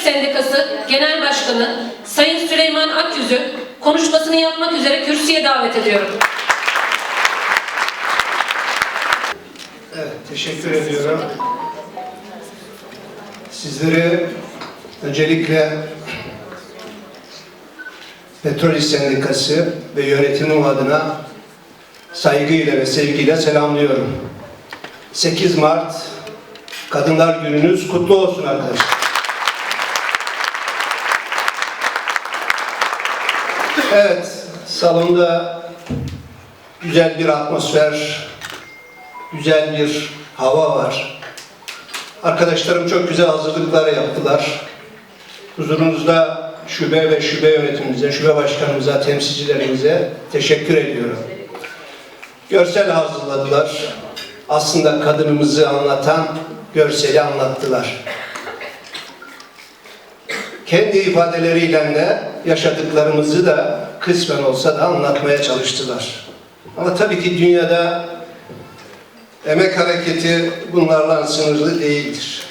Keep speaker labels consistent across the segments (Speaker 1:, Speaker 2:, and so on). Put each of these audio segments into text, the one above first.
Speaker 1: Sendikası Genel Başkanı Sayın Süleyman Akyüz'ü konuşmasını yapmak üzere kürsüye davet ediyorum.
Speaker 2: Evet, teşekkür ediyorum. Sizleri öncelikle Petrol İş Sendikası ve yönetimim adına saygıyla ve sevgiyle selamlıyorum. 8 Mart Kadınlar Gününüz kutlu olsun arkadaşlar. Evet, salonda güzel bir atmosfer, güzel bir hava var. Arkadaşlarım çok güzel hazırlıklar yaptılar. Huzurunuzda şube ve şube yönetimimize, şube başkanımıza, temsilcilerimize teşekkür ediyorum. Görsel hazırladılar. Aslında kadınımızı anlatan görseli anlattılar. Kendi ifadeleriyle de yaşadıklarımızı da kısmen olsa da anlatmaya çalıştılar. Ama tabii ki dünyada Emek hareketi bunlarla sınırlı değildir.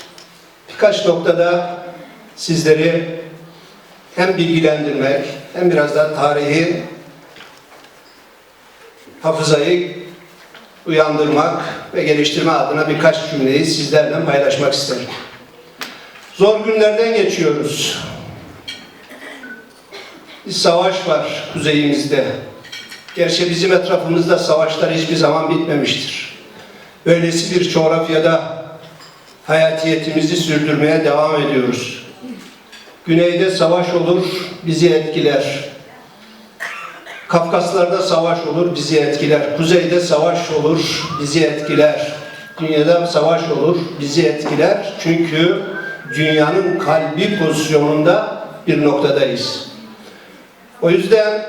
Speaker 2: Birkaç noktada sizleri hem bilgilendirmek hem biraz da tarihi hafızayı uyandırmak ve geliştirme adına birkaç cümleyi sizlerle paylaşmak isterim. Zor günlerden geçiyoruz. Bir savaş var kuzeyimizde. Gerçi bizim etrafımızda savaşlar hiçbir zaman bitmemiştir. Böylesi bir coğrafyada hayatiyetimizi sürdürmeye devam ediyoruz. Güneyde savaş olur, bizi etkiler. Kafkaslarda savaş olur, bizi etkiler. Kuzeyde savaş olur, bizi etkiler. Dünyada savaş olur, bizi etkiler. Çünkü dünyanın kalbi pozisyonunda bir noktadayız. O yüzden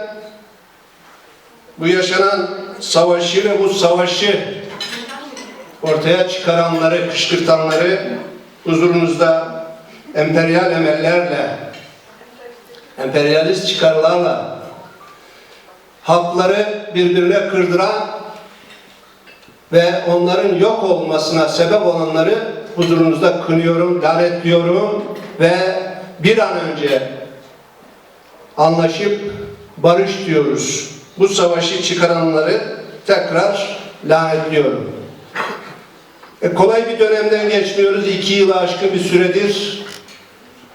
Speaker 2: bu yaşanan savaşı ve bu savaşı ortaya çıkaranları, kışkırtanları huzurunuzda emperyal emellerle, emperyalist çıkarlarla halkları birbirine kırdıran ve onların yok olmasına sebep olanları huzurunuzda kınıyorum, lanetliyorum ve bir an önce anlaşıp barış diyoruz. Bu savaşı çıkaranları tekrar lanetliyorum. E, kolay bir dönemden geçmiyoruz. İki yılı aşkın bir süredir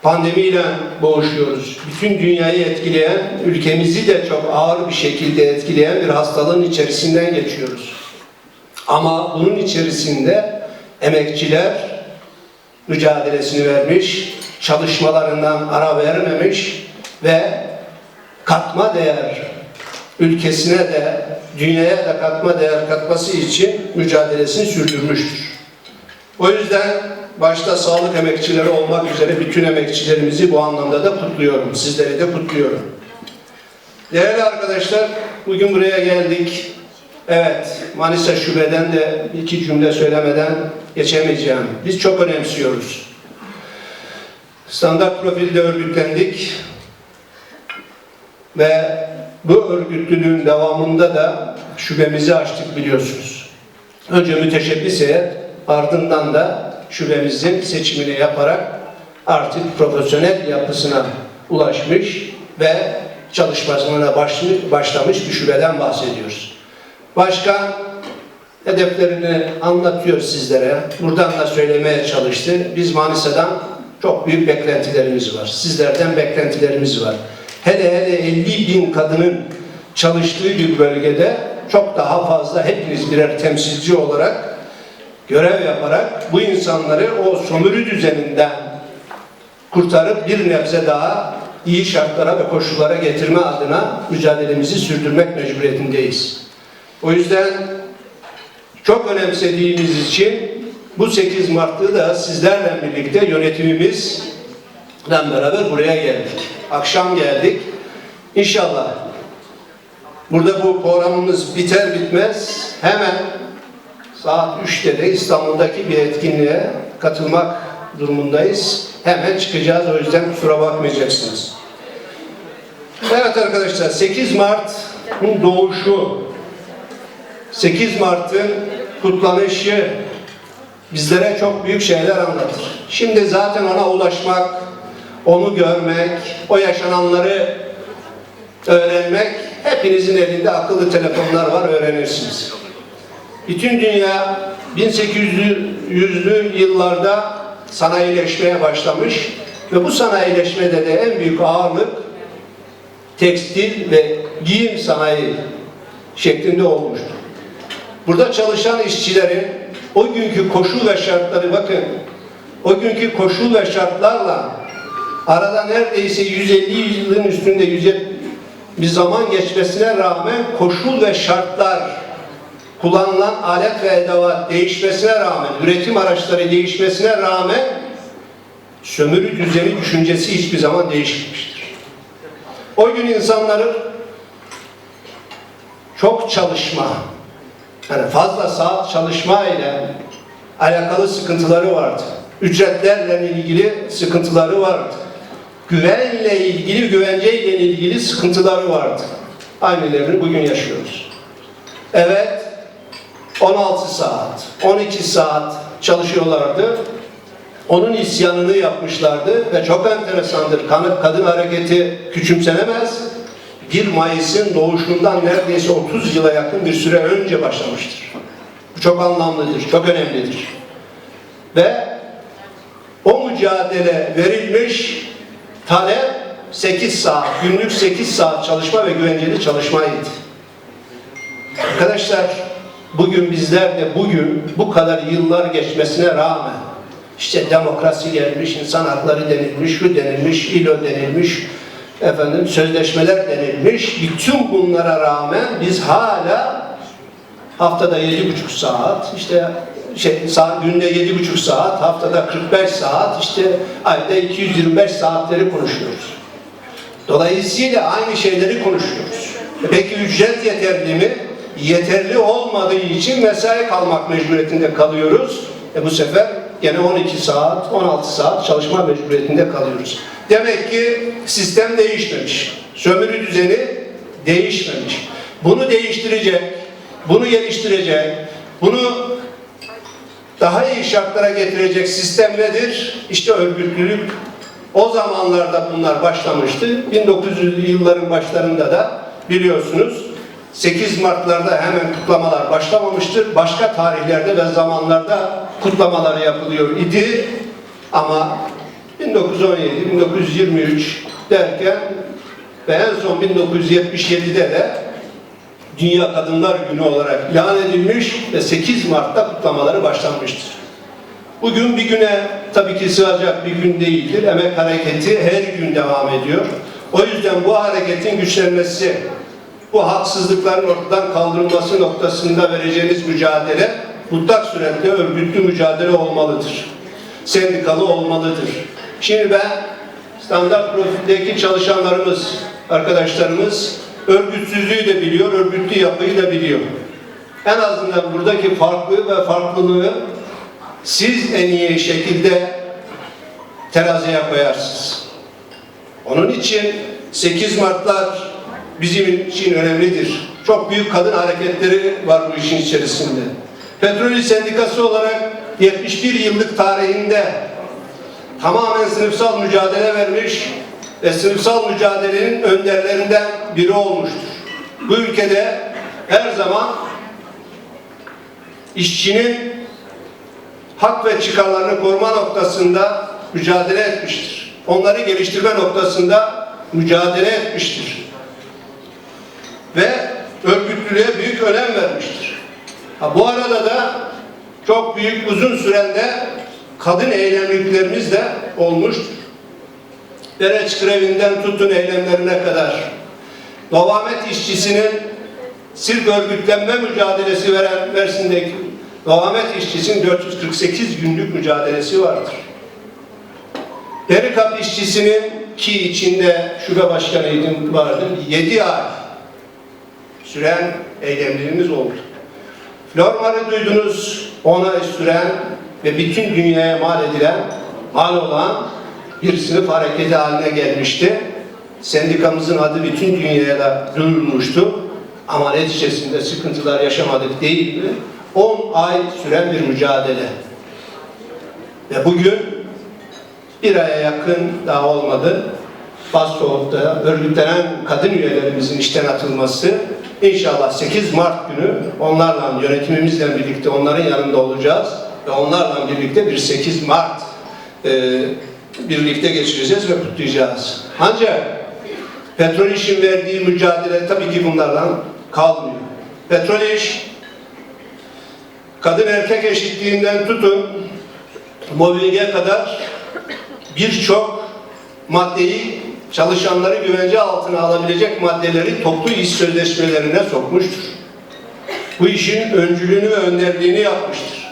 Speaker 2: pandemiyle boğuşuyoruz. Bütün dünyayı etkileyen, ülkemizi de çok ağır bir şekilde etkileyen bir hastalığın içerisinden geçiyoruz. Ama bunun içerisinde emekçiler mücadelesini vermiş, çalışmalarından ara vermemiş ve katma değer ülkesine de dünyaya da katma değer katması için mücadelesini sürdürmüştür. O yüzden başta sağlık emekçileri olmak üzere bütün emekçilerimizi bu anlamda da kutluyorum. Sizleri de kutluyorum. Değerli arkadaşlar, bugün buraya geldik. Evet, Manisa Şube'den de iki cümle söylemeden geçemeyeceğim. Biz çok önemsiyoruz. Standart profilde örgütlendik ve bu örgütlülüğün devamında da şubemizi açtık biliyorsunuz. Önce müteşebbis heyet, ardından da şubemizin seçimini yaparak artık profesyonel yapısına ulaşmış ve çalışmasına başlamış bir şubeden bahsediyoruz. Başkan hedeflerini anlatıyor sizlere. Buradan da söylemeye çalıştı. Biz Manisa'dan çok büyük beklentilerimiz var. Sizlerden beklentilerimiz var. Hele hele 50 bin kadının çalıştığı bir bölgede çok daha fazla hepiniz birer temsilci olarak görev yaparak bu insanları o sömürü düzeninden kurtarıp bir nebze daha iyi şartlara ve koşullara getirme adına mücadelemizi sürdürmek mecburiyetindeyiz. O yüzden çok önemsediğimiz için bu 8 Mart'ı da sizlerle birlikte yönetimimizle beraber buraya geldik. Akşam geldik. İnşallah burada bu programımız biter bitmez hemen saat 3'te de İstanbul'daki bir etkinliğe katılmak durumundayız. Hemen çıkacağız o yüzden kusura bakmayacaksınız. Evet arkadaşlar 8 Mart'ın doğuşu 8 Mart'ın kutlanışı bizlere çok büyük şeyler anlatır. Şimdi zaten ona ulaşmak, onu görmek, o yaşananları öğrenmek, hepinizin elinde akıllı telefonlar var, öğrenirsiniz. Bütün dünya 1800'lü yıllarda sanayileşmeye başlamış ve bu sanayileşmede de en büyük ağırlık tekstil ve giyim sanayi şeklinde olmuştur. Burada çalışan işçilerin o günkü koşul ve şartları bakın, o günkü koşul ve şartlarla arada neredeyse 150 yılın üstünde 170 bir zaman geçmesine rağmen koşul ve şartlar kullanılan alet ve edevat değişmesine rağmen, üretim araçları değişmesine rağmen sömürü düzeni düşüncesi hiçbir zaman değişmemiştir. O gün insanların çok çalışma, yani fazla saat çalışma ile alakalı sıkıntıları vardı. Ücretlerle ilgili sıkıntıları vardı. Güvenle ilgili, güvenceyle ilgili sıkıntıları vardı. Aynılarını bugün yaşıyoruz. Evet, 16 saat, 12 saat çalışıyorlardı. Onun isyanını yapmışlardı ve çok enteresandır. Kanı- Kadın hareketi küçümsenemez. 1 Mayıs'ın doğuşundan neredeyse 30 yıla yakın bir süre önce başlamıştır. Bu çok anlamlıdır, çok önemlidir. Ve o mücadele verilmiş talep 8 saat, günlük 8 saat çalışma ve güvenceli çalışmaydı. Arkadaşlar bugün bizler de bugün bu kadar yıllar geçmesine rağmen işte demokrasi gelmiş, insan hakları denilmiş, şu denilmiş, ILO denilmiş, efendim sözleşmeler denilmiş. Bütün bunlara rağmen biz hala haftada yedi buçuk saat, işte şey, saat, günde yedi buçuk saat, haftada 45 saat, işte ayda 225 saatleri konuşuyoruz. Dolayısıyla aynı şeyleri konuşuyoruz. E Peki ücret yeterli mi? Yeterli olmadığı için mesai kalmak mecburiyetinde kalıyoruz. E bu sefer gene 12 saat, 16 saat çalışma mecburiyetinde kalıyoruz. Demek ki sistem değişmemiş. Sömürü düzeni değişmemiş. Bunu değiştirecek, bunu geliştirecek, bunu daha iyi şartlara getirecek sistem nedir? İşte örgütlülük. O zamanlarda bunlar başlamıştı. 1900'lü yılların başlarında da biliyorsunuz 8 Mart'larda hemen kutlamalar başlamamıştır. Başka tarihlerde ve zamanlarda kutlamalar yapılıyor idi. Ama 1917, 1923 derken ve en son 1977'de de Dünya Kadınlar Günü olarak ilan edilmiş ve 8 Mart'ta kutlamaları başlanmıştır. Bugün bir güne tabii ki sığacak bir gün değildir. Emek hareketi her gün devam ediyor. O yüzden bu hareketin güçlenmesi, bu haksızlıkların ortadan kaldırılması noktasında vereceğiniz mücadele mutlak suretle örgütlü mücadele olmalıdır. Sendikalı olmalıdır. Şimdi ben standart profildeki çalışanlarımız, arkadaşlarımız örgütsüzlüğü de biliyor, örgütlü yapıyı da biliyor. En azından buradaki farklı ve farklılığı siz en iyi şekilde teraziye koyarsınız. Onun için 8 Mart'lar bizim için önemlidir. Çok büyük kadın hareketleri var bu işin içerisinde. Petrol Sendikası olarak 71 yıllık tarihinde tamamen sınıfsal mücadele vermiş ve sınıfsal mücadelenin önderlerinden biri olmuştur. Bu ülkede her zaman işçinin hak ve çıkarlarını koruma noktasında mücadele etmiştir. Onları geliştirme noktasında mücadele etmiştir. Ve örgütlülüğe büyük önem vermiştir. Ha, bu arada da çok büyük uzun sürende kadın eylemliklerimiz de olmuştur. Dereç grevinden tutun eylemlerine kadar Novamet işçisinin sirk örgütlenme mücadelesi veren Mersin'deki Novamet işçisinin 448 günlük mücadelesi vardır. Derikap işçisinin ki içinde şube başkanıydım vardı 7 ay süren eylemlerimiz oldu. Flormar'ı duydunuz 10 ay süren ve bütün dünyaya mal edilen, mal olan bir sınıf hareketi haline gelmişti. Sendikamızın adı bütün dünyaya da duyurulmuştu. Ama neticesinde sıkıntılar yaşamadık değil mi? 10 ay süren bir mücadele. Ve bugün bir aya yakın daha olmadı. Bastok'ta örgütlenen kadın üyelerimizin işten atılması inşallah 8 Mart günü onlarla yönetimimizle birlikte onların yanında olacağız ve onlarla birlikte bir 8 Mart e, birlikte geçireceğiz ve kutlayacağız. Ancak petrol işin verdiği mücadele tabii ki bunlarla kalmıyor. Petrol iş kadın erkek eşitliğinden tutun mobbinge kadar birçok maddeyi çalışanları güvence altına alabilecek maddeleri toplu iş sözleşmelerine sokmuştur. Bu işin öncülüğünü ve önderliğini yapmıştır.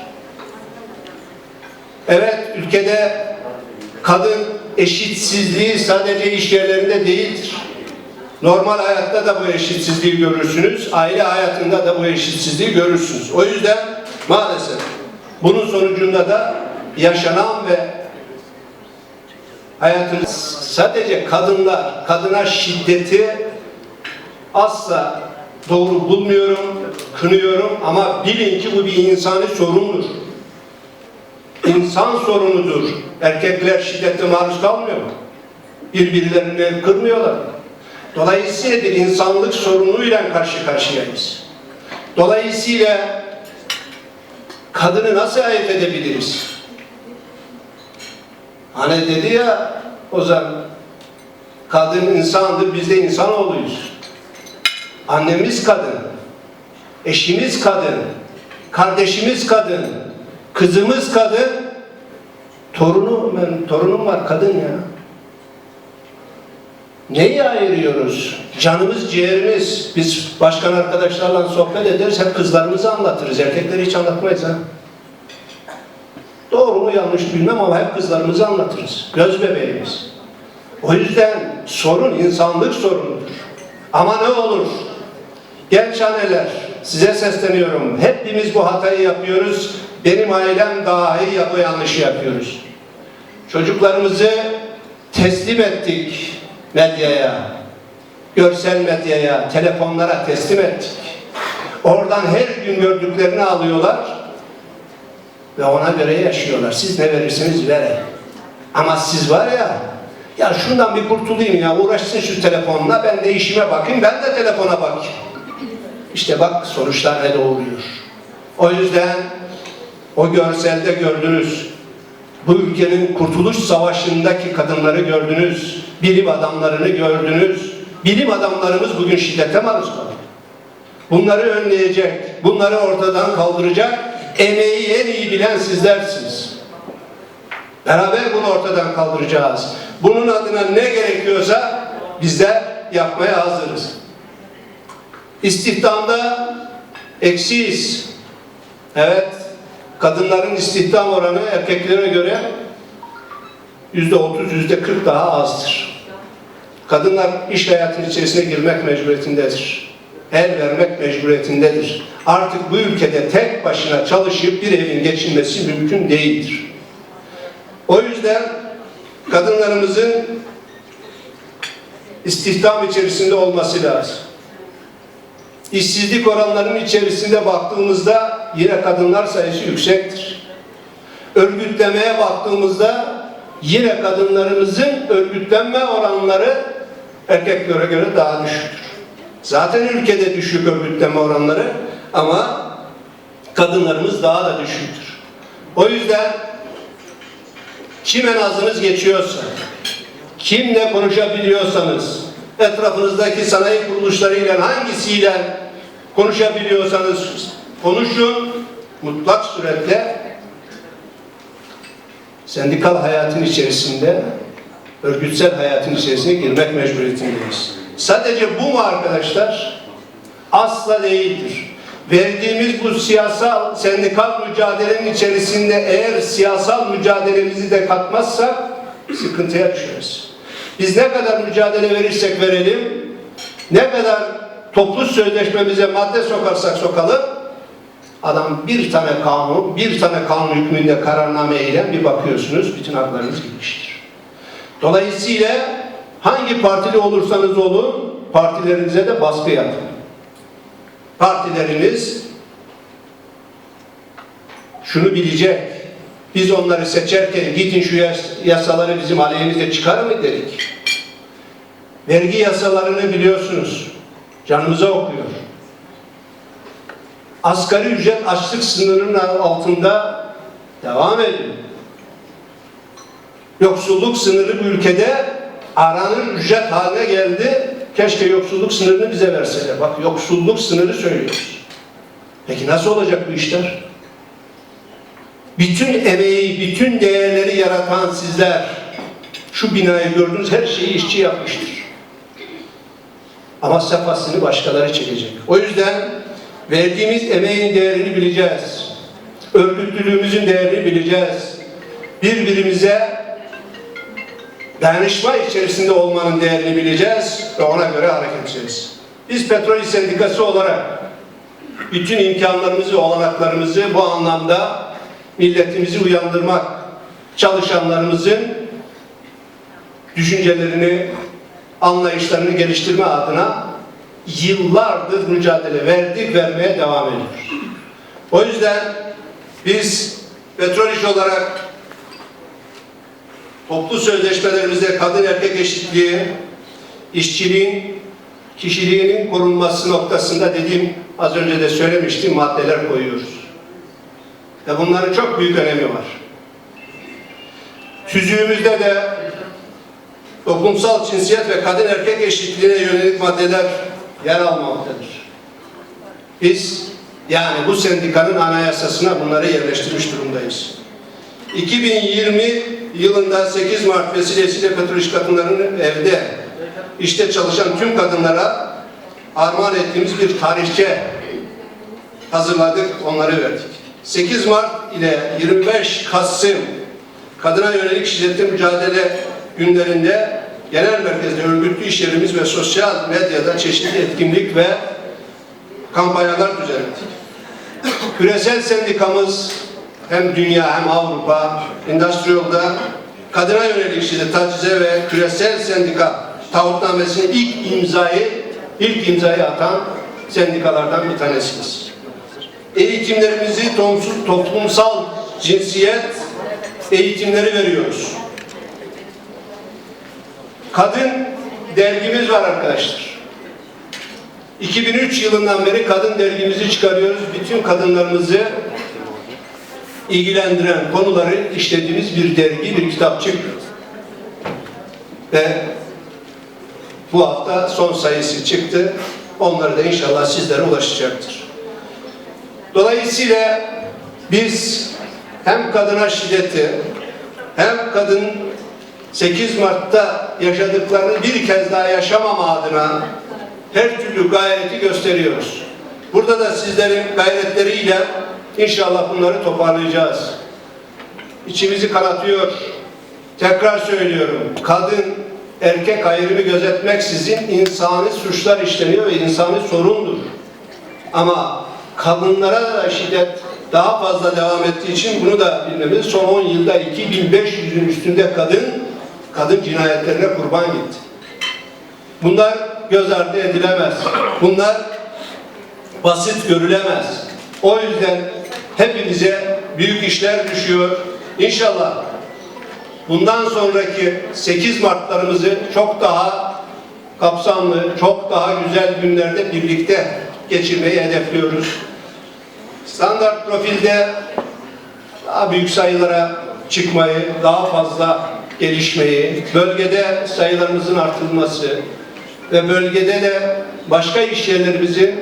Speaker 2: Evet, ülkede kadın eşitsizliği sadece iş yerlerinde değildir. Normal hayatta da bu eşitsizliği görürsünüz, aile hayatında da bu eşitsizliği görürsünüz. O yüzden maalesef bunun sonucunda da yaşanan ve hayatımız sadece kadınlar, kadına şiddeti asla doğru bulmuyorum, kınıyorum ama bilin ki bu bir insani sorundur. İnsan sorunudur. Erkekler şiddete maruz kalmıyor mu? Birbirlerini kırmıyorlar. Dolayısıyla bir insanlık sorunuyla karşı karşıyayız. Dolayısıyla kadını nasıl ayırt edebiliriz? Hani dedi ya Ozan, kadın insandır, biz de insanoğluyuz. Annemiz kadın, eşimiz kadın, kardeşimiz kadın, kızımız kadın, torunu, ben torunum var kadın ya. Neyi ayırıyoruz? Canımız, ciğerimiz. Biz başkan arkadaşlarla sohbet ederiz, hep kızlarımızı anlatırız. Erkekleri hiç anlatmayız ha. Doğru mu yanlış bilmem ama hep kızlarımızı anlatırız. Göz bebeğimiz. O yüzden sorun insanlık sorunudur. Ama ne olur? Genç anneler size sesleniyorum. Hepimiz bu hatayı yapıyoruz. Benim ailem dahi ya bu yanlışı yapıyoruz. Çocuklarımızı teslim ettik medyaya. Görsel medyaya, telefonlara teslim ettik. Oradan her gün gördüklerini alıyorlar ve ona göre yaşıyorlar. Siz ne verirseniz verin. Ama siz var ya, ya şundan bir kurtulayım ya, uğraşsın şu telefonla, ben de işime bakayım, ben de telefona bakayım. İşte bak sonuçlar ne doğuruyor. O yüzden o görselde gördünüz, bu ülkenin kurtuluş savaşındaki kadınları gördünüz, bilim adamlarını gördünüz. Bilim adamlarımız bugün şiddete maruz kalıyor. Bunları önleyecek, bunları ortadan kaldıracak emeği en iyi bilen sizlersiniz. Beraber bunu ortadan kaldıracağız. Bunun adına ne gerekiyorsa bizler yapmaya hazırız. İstihdamda eksiyiz. Evet, kadınların istihdam oranı erkeklere göre yüzde otuz, yüzde kırk daha azdır. Kadınlar iş hayatının içerisine girmek mecburiyetindedir. El vermek mecburiyetindedir. Artık bu ülkede tek başına çalışıp bir evin geçinmesi mümkün değildir. O yüzden kadınlarımızın istihdam içerisinde olması lazım. İşsizlik oranlarının içerisinde baktığımızda yine kadınlar sayısı yüksektir. Örgütlemeye baktığımızda yine kadınlarımızın örgütlenme oranları erkeklere göre daha düşüktür. Zaten ülkede düşük örgütlenme oranları ama kadınlarımız daha da düşüktür. O yüzden kime nazınız geçiyorsa, kimle konuşabiliyorsanız, etrafınızdaki sanayi kuruluşlarıyla hangisiyle konuşabiliyorsanız konuşun, mutlak suretle sendikal hayatın içerisinde, örgütsel hayatın içerisine girmek mecburiyetindeyiz. Sadece bu mu arkadaşlar? Asla değildir. Verdiğimiz bu siyasal, sendikal mücadelenin içerisinde eğer siyasal mücadelemizi de katmazsak sıkıntıya düşeriz. Biz ne kadar mücadele verirsek verelim, ne kadar toplu sözleşmemize madde sokarsak sokalım, adam bir tane kanun, bir tane kanun hükmünde kararname eylem bir bakıyorsunuz bütün haklarınız gitmiştir. Dolayısıyla hangi partili olursanız olun partilerinize de baskı yapın. Partileriniz şunu bilecek. Biz onları seçerken gidin şu yas- yasaları bizim aleyhimize çıkar mı dedik. Vergi yasalarını biliyorsunuz. Canımıza okuyor. Asgari ücret açlık sınırının altında devam ediyor. Yoksulluk sınırı bu ülkede aranır ücret haline geldi. Keşke yoksulluk sınırını bize verseler. Bak yoksulluk sınırı söylüyoruz. Peki nasıl olacak bu işler? Bütün emeği, bütün değerleri yaratan sizler, şu binayı gördünüz her şeyi işçi yapmıştır. Ama sefasını başkaları çekecek. O yüzden verdiğimiz emeğin değerini bileceğiz. Örgütlülüğümüzün değerini bileceğiz. Birbirimize dayanışma içerisinde olmanın değerini bileceğiz ve ona göre hareket edeceğiz. Biz Petrol Sendikası olarak bütün imkanlarımızı, olanaklarımızı bu anlamda milletimizi uyandırmak, çalışanlarımızın düşüncelerini, anlayışlarını geliştirme adına yıllardır mücadele verdik, vermeye devam ediyoruz. O yüzden biz petrol iş olarak toplu sözleşmelerimizde kadın erkek eşitliği, işçiliğin, kişiliğinin korunması noktasında dediğim az önce de söylemiştim maddeler koyuyoruz. Ve bunların çok büyük önemi var. Tüzüğümüzde de toplumsal cinsiyet ve kadın erkek eşitliğine yönelik maddeler yer almaktadır. Biz yani bu sendikanın anayasasına bunları yerleştirmiş durumdayız. 2020 yılında 8 Mart vesilesiyle petrol iş kadınlarının evde işte çalışan tüm kadınlara armağan ettiğimiz bir tarihçe hazırladık, onları verdik. 8 Mart ile 25 Kasım kadına yönelik şiddetle mücadele günlerinde genel merkezde örgütlü iş yerimiz ve sosyal medyada çeşitli etkinlik ve kampanyalar düzenledik. Küresel sendikamız hem dünya hem Avrupa, Industrial'da kadına yönelik şiddet, tacize ve küresel sendika taahhütnamesinin ilk imzayı ilk imzayı atan sendikalardan bir tanesiyiz. Eğitimlerimizi toplumsal cinsiyet eğitimleri veriyoruz. Kadın dergimiz var arkadaşlar. 2003 yılından beri kadın dergimizi çıkarıyoruz. Bütün kadınlarımızı ilgilendiren konuları işlediğimiz bir dergi, bir kitapçık. Ve bu hafta son sayısı çıktı. Onları da inşallah sizlere ulaşacaktır. Dolayısıyla biz hem kadına şiddeti hem kadın 8 Mart'ta yaşadıklarını bir kez daha yaşamama adına her türlü gayreti gösteriyoruz. Burada da sizlerin gayretleriyle inşallah bunları toparlayacağız. İçimizi kanatıyor. Tekrar söylüyorum. Kadın erkek ayrımı gözetmeksizin insani suçlar işleniyor ve insani sorundur. Ama kadınlara da şiddet daha fazla devam ettiği için bunu da bilmemiz son 10 yılda 2500'ün üstünde kadın kadın cinayetlerine kurban gitti. Bunlar göz ardı edilemez. Bunlar basit görülemez. O yüzden hepimize büyük işler düşüyor. İnşallah bundan sonraki 8 Mart'larımızı çok daha kapsamlı, çok daha güzel günlerde birlikte geçirmeyi hedefliyoruz. Standart profilde daha büyük sayılara çıkmayı, daha fazla gelişmeyi, bölgede sayılarımızın artırılması ve bölgede de başka iş yerlerimizin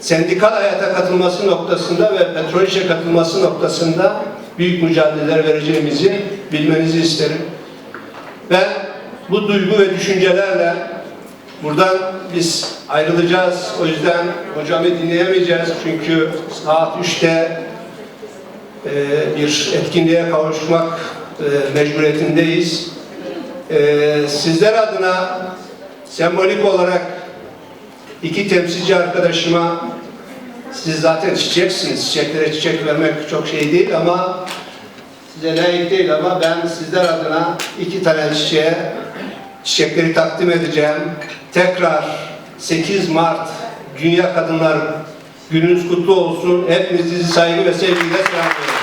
Speaker 2: sendikal hayata katılması noktasında ve petrol işe katılması noktasında büyük mücadeleler vereceğimizi bilmenizi isterim. Ben bu duygu ve düşüncelerle buradan biz ayrılacağız. O yüzden hocamı dinleyemeyeceğiz. Çünkü saat 3'te e, bir etkinliğe kavuşmak e, mecburiyetindeyiz. E, sizler adına sembolik olarak iki temsilci arkadaşıma siz zaten çiçeksiniz. Çiçeklere çiçek vermek çok şey değil ama size layık değil ama ben sizler adına iki tane çiçeğe çiçekleri takdim edeceğim. Tekrar 8 Mart Dünya Kadınlar Gününüz kutlu olsun. Hepinizi saygı ve sevgiyle selamlıyorum.